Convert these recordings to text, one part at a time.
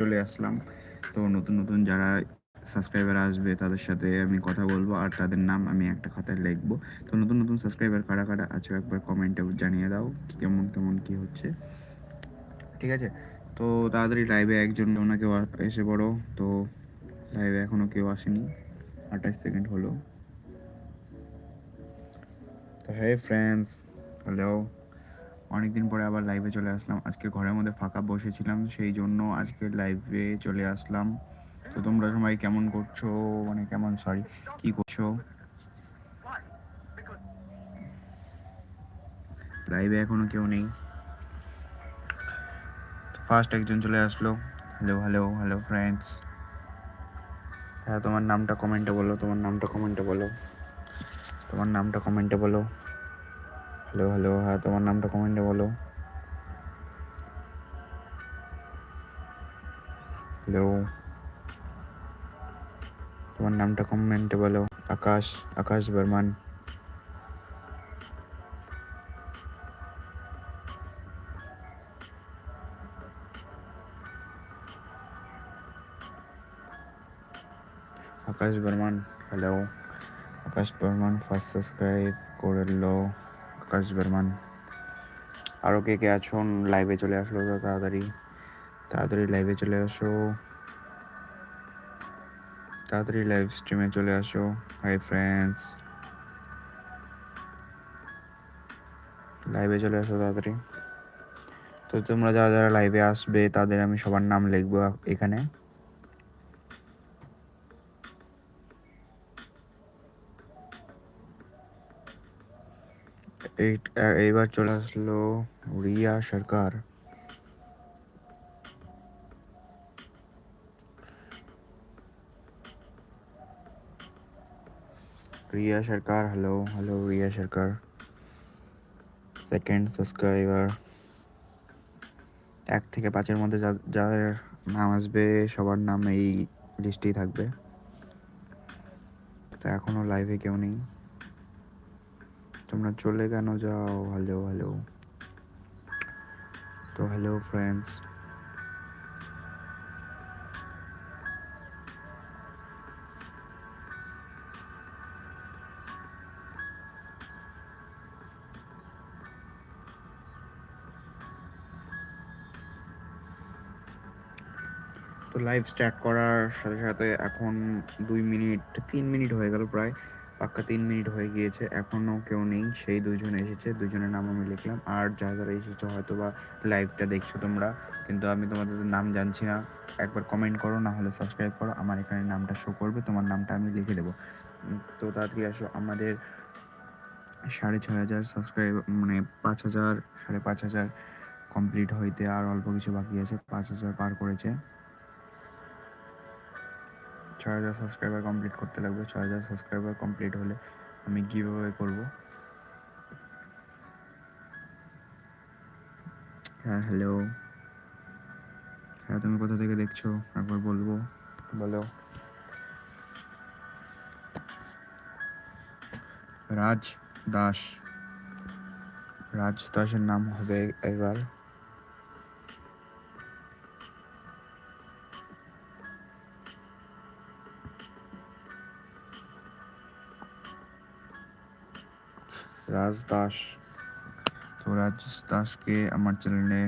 চলে আসলাম। তো নতুন নতুন যারা সাবস্ক্রাইবার আসবে, তাদের সাথে আমি কথা বলব আর তাদের নাম আমি একটা খাতায় লিখব। তো নতুন নতুন সাবস্ক্রাইবার কারা কারা আছো একবার কমেন্টে জানিয়ে দাও কেমন কেমন, কি হচ্ছে। ঠিক আছে? তো তাড়াতাড়ি লাইভে একজন ওনাকে এসে পড়ো। তো লাইভে এখনও কেউ আসেনি। আঠাশ সেকেন্ড হলো। তো হ্যাঁ ফ্রেন্ডস হ্যালো অনেকদিন পরে আবার লাইভে চলে আসলাম। আজকে ঘরের মধ্যে ফাঁকা বসেছিলাম, সেই জন্য আজকে লাইভে চলে আসলাম। তো তোমরা সবাই কেমন করছ? মানে কেমন সরি কি করছ? লাইভে এখনও কেউ নেই। ফার্স্ট একজন চলে আসলো। হ্যালো হ্যালো হ্যালো ফ্রেন্ডস হ্যাঁ তোমার নামটা কমেন্টে বলো, তোমার নামটা কমেন্টে বলো। তোমার নামটা কমেন্টে বলো। হ্যালো হ্যালো হ্যাঁ তোমার নামটা কমেন্টে বলো। হ্যালো তোমার নামটা কমেন্টে বলো। Akash Akash Barman. Akash Barman hello Akash Barman first subscribe করল। আকাশ বর্মান। আরও কে কে আছো লাইভে চলে আসলো তাড়াতাড়ি। তাড়াতাড়ি লাইভে চলে আসো। তাড়াতাড়ি লাইভ স্ট্রিমে চলে আসো। হাই ফ্রেন্ডস লাইভে চলে আসো তাড়াতাড়ি। তো তোমরা যারা যারা লাইভে আসবে, তাদের আমি সবার নাম লিখব এখানে। এইবার চলে আসলো Riya Sarkar. Riya Sarkar hello hello Riya Sarkar. Second subscriber এক থেকে পাঁচের মধ্যে যাদের নাম আসবে, সবার নাম এই লিস্টেই থাকবে। তো এখনও লাইভে কেউ নেই। তোমরা চলে কেন যাও? হ্যালো হ্যালো তো হ্যালো ফ্রেন্ডস তো লাইভ স্টার্ট করার সাথে সাথে এখন দুই মিনিট, তিন মিনিট হয়ে গেল প্রায়। পাক্কা তিন মিনিট হয়ে গিয়েছে, এখনও কেউ নেই, সেই দুজন এসেছে, দুজনের নাম আমি লিখলাম, আর যারা যারা এসেছে হয়তো বা লাইভটা দেখছ তোমরা, কিন্তু আমি তোমাদের নাম জানছি না, একবার কমেন্ট করো না হলে সাবস্ক্রাইব করো, আমার এখানে নামটা শো করবে, তোমার নামটা আমি লিখে দেবো। তো তাড়াতাড়ি আসো, আমাদের সাড়ে ছয় হাজার সাবস্ক্রাইব মানে পাঁচ হাজার, সাড়ে পাঁচ হাজার কমপ্লিট হইতে আর অল্প কিছু বাকি আছে, পাঁচ হাজার পার করেছে। ছয় হাজার সাবস্ক্রাইবার কমপ্লিট করতে লাগবে, ছয় হাজার সাবস্ক্রাইবার কমপ্লিট হলে আমি গিভওয়ে করব। হ্যাঁ হ্যালো হ্যাঁ তুমি কোথা থেকে দেখছ? একবার বলব। বলো। রাজ দাস। রাজ দাসের নাম হবে এবার। রাজ দাস। তো রাজ দাসকে আমার চ্যানেলে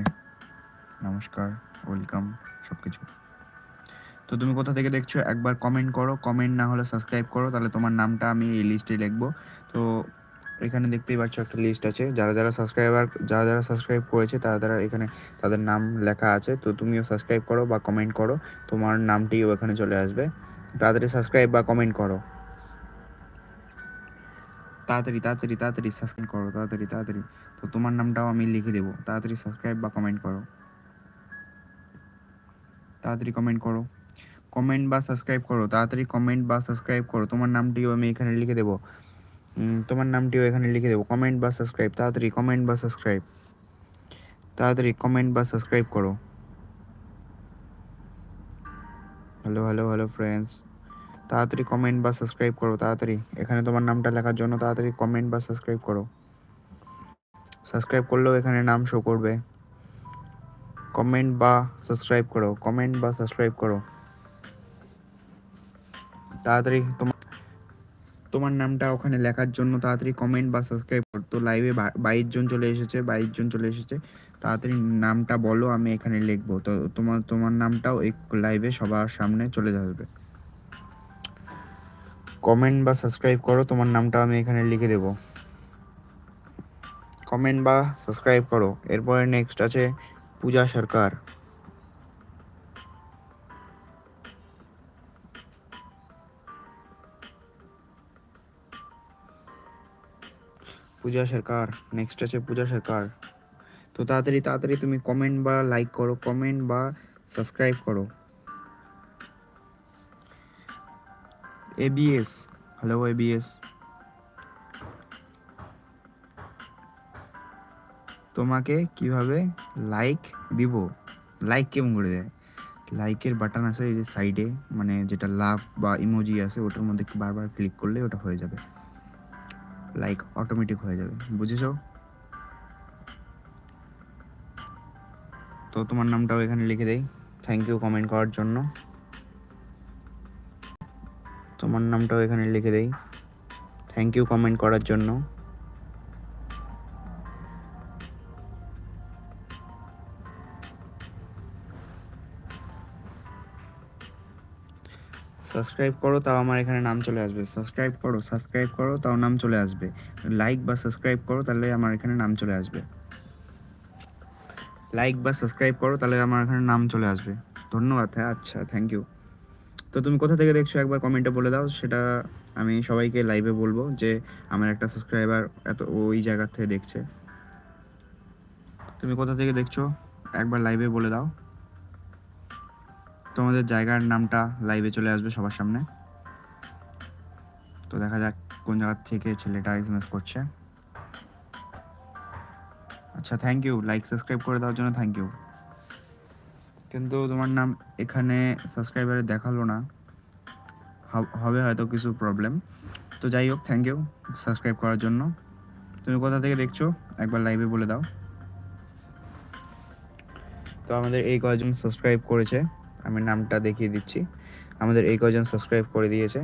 নমস্কার ওয়েলকাম সব কিছু তো তুমি কোথা থেকে দেখছ, একবার কমেন্ট করো। কমেন্ট না হলে সাবস্ক্রাইব করো, তাহলে তোমার নামটা আমি এই লিস্টে লিখব। তো এখানে দেখতেই পাচ্ছ একটা লিস্ট আছে। যারা যারা সাবস্ক্রাইবার যারা যারা সাবস্ক্রাইব করেছে, তারা তারা এখানে তাদের নাম লেখা আছে। তো তুমিও সাবস্ক্রাইব করো বা কমেন্ট করো। তোমার নামটিও এখানে চলে আসবে। তাড়াতাড়ি সাবস্ক্রাইব বা কমেন্ট করো। তাড়াতাড়ি তাড়াতাড়ি তাড়াতাড়ি সাবস্ক্রাইব করো, তাড়াতাড়ি তাড়াতাড়ি। তো তোমার নামটাও আমি লিখে দেবো। তাড়াতাড়ি সাবস্ক্রাইব বা কমেন্ট করো। তাড়াতাড়ি কমেন্ট করো। কমেন্ট বা সাবস্ক্রাইব করো। তাড়াতাড়ি কমেন্ট বা সাবস্ক্রাইব করো। তোমার নামটিও আমি এখানে লিখে দেবো। তোমার নামটিও এখানে লিখে দেবো। কমেন্ট বা সাবস্ক্রাইব তাড়াতাড়ি কমেন্ট বা সাবস্ক্রাইব তাড়াতাড়ি কমেন্ট বা সাবস্ক্রাইব করো। হ্যালো হ্যালো হ্যালো ফ্রেন্ডস তাড়াতাড়ি কমেন্ট বা সাবস্ক্রাইব করো তাড়াতাড়ি। এখানে তোমার নামটা লেখার জন্য তাড়াতাড়ি কমেন্ট বা সাবস্ক্রাইব করো। সাবস্ক্রাইব করলেও এখানে নাম শো করবে। কমেন্ট বা সাবস্ক্রাইব করো কমেন্ট বা সাবস্ক্রাইব করো। তাড়াতাড়ি তোমার তোমার নামটা ওখানে লেখার জন্য তাড়াতাড়ি কমেন্ট বা সাবস্ক্রাইব করো। তো লাইভে বাইশ জন চলে এসেছে, বাইশ জন চলে এসেছে। তাড়াতাড়ি নামটা বলো, আমি এখানে লিখব। তো তোমার তোমার নামটাও এই লাইভে সবার সামনে চলে আসবে। কমেন্ট বা সাবস্ক্রাইব করো, তোমার নামটা আমি এখানে লিখে দেবো। কমেন্ট বা সাবস্ক্রাইব করো। এরপরে নেক্সট আছে পূজা সরকার। পূজা সরকার নেক্সট আছে পূজা সরকার। তো তাড়াতাড়ি তাড়াতাড়ি তুমি কমেন্ট বা লাইক করো কমেন্ট বা সাবস্ক্রাইব করো। এবিএস হ্যালো এবিএস তোমাকে কীভাবে লাইক দিব? লাইক কেমন করে দেয়? লাইকের বাটন আছে এই যে সাইডে মানে যেটা লাভ বা ইমোজি আছে, ওটার মধ্যে বারবার ক্লিক করলে ওটা হয়ে যাবে। লাইক অটোমেটিক হয়ে যাবে, বুঝেছ? তো তোমার নামটাও এখানে লিখে দেই। থ্যাংক ইউ কমেন্ট করার জন্য। তোমার নামটাও এখানে লিখে দেই। থ্যাংক ইউ কমেন্ট করার জন্য। সাবস্ক্রাইব করো, তাও আমার এখানে নাম চলে আসবে। সাবস্ক্রাইব করো সাবস্ক্রাইব করো, তাও নাম চলে আসবে। লাইক বা সাবস্ক্রাইব করো, তাহলে আমার এখানে নাম চলে আসবে। লাইক বা সাবস্ক্রাইব করো, তাহলে আমার এখানে নাম চলে আসবে। ধন্যবাদ হ্যাঁ আচ্ছা থ্যাংক ইউ তো তুমি কোথা থেকে দেখছ? একবার কমেন্টে বলে দাও। সেটা আমি সবাইকে লাইভে বলব যে, আমার একটা সাবস্ক্রাইবার এত ওই জায়গার থেকে দেখছে। তুমি কোথা থেকে দেখছ? একবার লাইভে বলে দাও। তোমাদের জায়গার নামটা লাইভে চলে আসবে সবার সামনে। তো দেখা যাক কোন জায়গা থেকে ছেলেটা এসএমএস করছে। আচ্ছা থ্যাংক ইউ লাইক সাবস্ক্রাইব করে দেওয়ার জন্য থ্যাংক ইউ কিন্তু তোমার নাম এখানে সাবস্ক্রাইবারে দেখাল না। হব- হয়তো কিছু প্রবলেম তো যাই হোক থ্যাংক ইউ সাবস্ক্রাইব করার জন্য। তুমি কোথা থেকে দেখছ? একবার লাইভে বলে দাও। তো আমাদের এই কয়জন সাবস্ক্রাইব করেছে। আমি নামটা দেখিয়ে দিচ্ছি। আমাদের এই কয়জন সাবস্ক্রাইব করে দিয়েছে।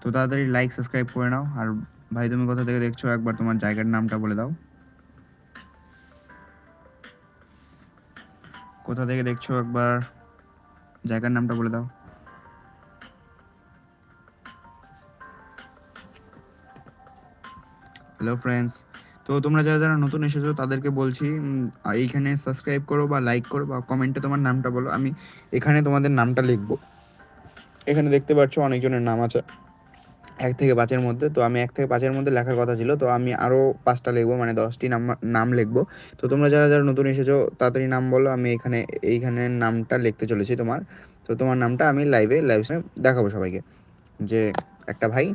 তো তাড়াতাড়ি লাইক সাবস্ক্রাইব করে নাও। আর ভাই, তুমি কোথা থেকে দেখছ? একবার তোমার জায়গার নামটা বলে দাও। কোথা থেকে দেখছ একবার? জায়গার নামটা বলে দাও। হ্যালো ফ্রেন্ডস তো তোমরা যারা যারা নতুন এসেছ, তাদেরকে বলছি এইখানে সাবস্ক্রাইব করো বা লাইক করো বা কমেন্টে তোমার নামটা বলো, আমি এখানে তোমাদের নামটা লিখব। এখানে দেখতে পাচ্ছ অনেকজনের নাম আছে। এক থেকে পাঁচের মধ্যে। তো আমি এক থেকে পাঁচের মধ্যে লেখার কথা ছিল। তো আমি আরও পাঁচটা লিখব মানে দশটি নাম নাম লিখব। তো তোমরা যারা যারা নতুন এসেছ, তাড়াতাড়ি নাম বলো। আমি এখানে, এইখানে নামটা লিখতে চলেছি তোমার। তো তোমার নামটা আমি লাইভে লাইভ দেখাবো সবাইকে। যে একটা ভাই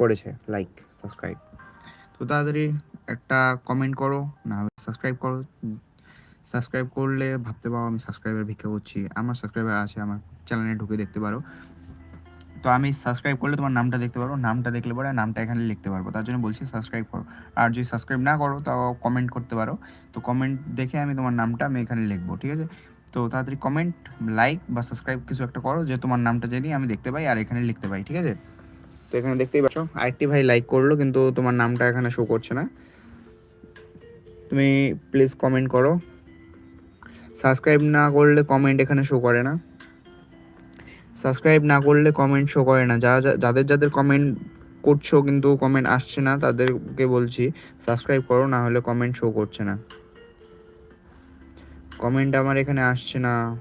করেছে লাইক সাবস্ক্রাইব তো তাড়াতাড়ি একটা কমেন্ট করো, না সাবস্ক্রাইব করো। সাবস্ক্রাইব করলে ভাবতে পারো আমি সাবস্ক্রাইবার ভিক্ষা করছি। আমার সাবস্ক্রাইবার আছে, আমার চ্যানেলে ঢুকে দেখতে পারো। তো আমি সাবস্ক্রাইব করলে তোমার নামটা দেখতে পারো নামটা দেখলে পরে নামটা এখানে লিখতে পারব। তার জন্য বলছি সাবস্ক্রাইব করো। আর যদি সাবস্ক্রাইব না করো, তাও কমেন্ট করতে পারো। তো কমেন্ট দেখে আমি তোমার নামটা আমি এখানে লিখব, ঠিক আছে? তো তাড়াতাড়ি কমেন্ট লাইক বা সাবস্ক্রাইব কিছু একটা করো, যে তোমার নামটা জানি আমি দেখতে পাই আর এখানে লিখতে পাই, ঠিক আছে? তো এখানে দেখতেই পাচ্ছ, আরেকটি ভাই লাইক করল, কিন্তু তোমার নামটা এখানে শো করছে না। তুমি প্লিজ কমেন্ট করো। সাবস্ক্রাইব না করলে কমেন্ট এখানে শো করে না। সাবস্ক্রাইব না করলে কমেন্ট শো করে না। যা যা- যাদের যাদের কমেন্ট করছ কিন্তু কমেন্ট আসছে না, তাদেরকে বলছি সাবস্ক্রাইব করো, না হলে কমেন্ট শো করছে না। কমেন্ট আমার এখানে আসছে না।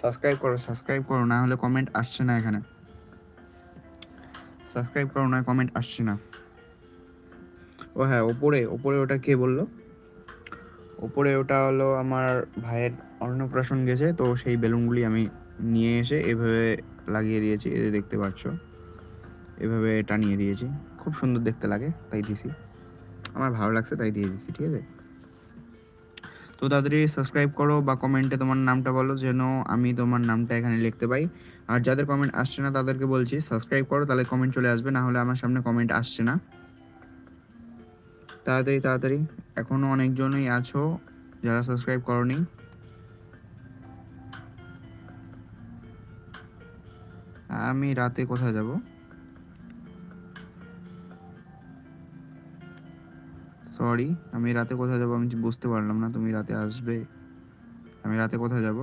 সাবস্ক্রাইব করো সাবস্ক্রাইব করো, না হলে কমেন্ট আসছে না এখানে। সাবস্ক্রাইব করো, না কমেন্ট আসছে না। ও হ্যাঁ ওপরে ওপরে ওটা কে বলল? ওপরে ওটা হলো আমার ভাইয়ের অন্নপ্রাশন গেছে, তো সেই বেলুনগুলি আমি নিয়ে এসে এভাবে লাগিয়ে দিয়েছি, এই দেখতে পাচ্ছ। এভাবে টানিয়ে দিয়েছি। খুব সুন্দর দেখতে লাগে, তাই দিছি। আমার ভালো লাগছে, তাই দিয়ে দিছি, ঠিক আছে? তো তাড়াতাড়ি সাবস্ক্রাইব করো বা কমেন্টে তোমার নামটা বলো, যেন আমি তোমার নামটা এখানে লিখতে পাই। আর যাদের কমেন্ট আসছে না, তাদেরকে বলছি সাবস্ক্রাইব করো, তাহলে কমেন্ট চলে আসবে, না হলে আমার সামনে কমেন্ট আসছে না। তাড়াতাড়ি তাড়াতাড়ি। এখনও অনেকজনই আছো যারা সাবস্ক্রাইব করনি। আমি রাতে কোথায় যাব? সরি আমি রাতে কোথায় যাব আমি বুঝতে পারলাম না, তুমি রাতে আসবে। আমি রাতে কোথায় যাব?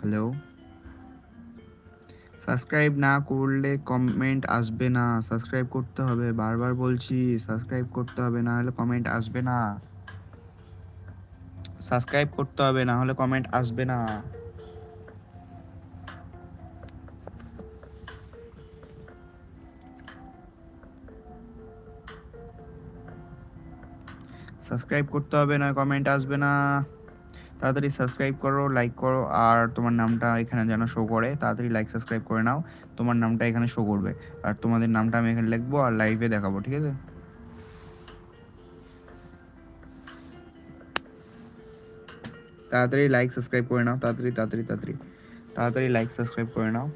হ্যালো সাবস্ক্রাইব না করলে কমেন্ট আসবে না। সাবস্ক্রাইব করতে হবে, বারবার বলছি, সাবস্ক্রাইব করতে হবে, না হলে কমেন্ট আসবে না। সাবস্ক্রাইব করতে হবে, না হলে কমেন্ট আসবে না। সাবস্ক্রাইব করতে হবে, না কমেন্ট আসবে না। তাড়াতাড়ি সাবস্ক্রাইব করো লাইক করো, আর তোমার নামটা এখানে যেন শো করে, তাড়াতাড়ি লাইক সাবস্ক্রাইব করে নাও, তোমার নামটা এখানে শো করবে। আর তোমাদের নামটা আমি এখানে লিখব আর লাইভে দেখাবো, ঠিক আছে? তাড়াতাড়ি লাইক সাবস্ক্রাইব করে নাও, তাড়াতাড়ি তাড়াতাড়ি তাড়াতাড়ি। তাড়াতাড়ি লাইক সাবস্ক্রাইব করে নাও।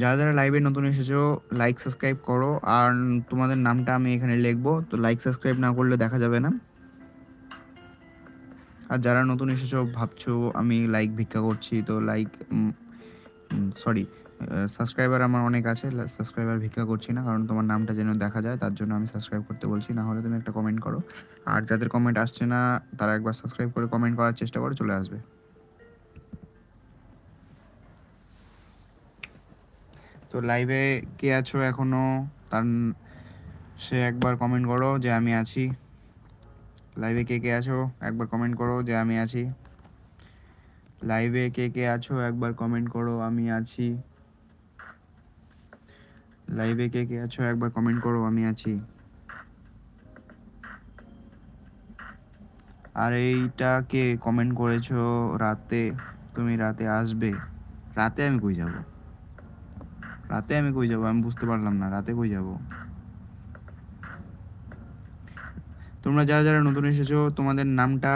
যারা যারা লাইভে নতুন এসেছ লাইক সাবস্ক্রাইব করো। আর তোমাদের নামটা আমি এখানে লিখব। তো লাইক সাবস্ক্রাইব না করলে দেখা যাবে না। আর যারা নতুন এসেছ, ভাবছ আমি লাইক ভিক্ষা করছি, তো লাইক সরি সাবস্ক্রাইবার আমার অনেক আছে। সাবস্ক্রাইবার ভিক্ষা করছি না, কারণ তোমার নামটা যেন দেখা যায়, তার জন্য আমি সাবস্ক্রাইব করতে বলছি। না হলে তুমি একটা কমেন্ট করো। আর যাদের কমেন্ট আসছে না, তারা একবার সাবস্ক্রাইব করে কমেন্ট করার চেষ্টা করে, চলে আসবে। তো লাইভে কে আছো এখনও? তার সে একবার কমেন্ট করো যে আমি আছি। লাইভে কে কে আছো? একবার কমেন্ট করো যে আমি আছি। লাইভে কে কে আছো? একবার কমেন্ট করো, আমি আছি। লাইভে কে কে আছো? একবার কমেন্ট করো, আমি আছি। আর এইটা কে কমেন্ট করেছ রাতে? তুমি রাতে আসবে। রাতে আমি কই যাব? রাতে আমি কই যাব? আমি বুঝতে পারলাম না, রাতে কই যাব? তোমরা যারা যারা নতুন এসেছ, তোমাদের নামটা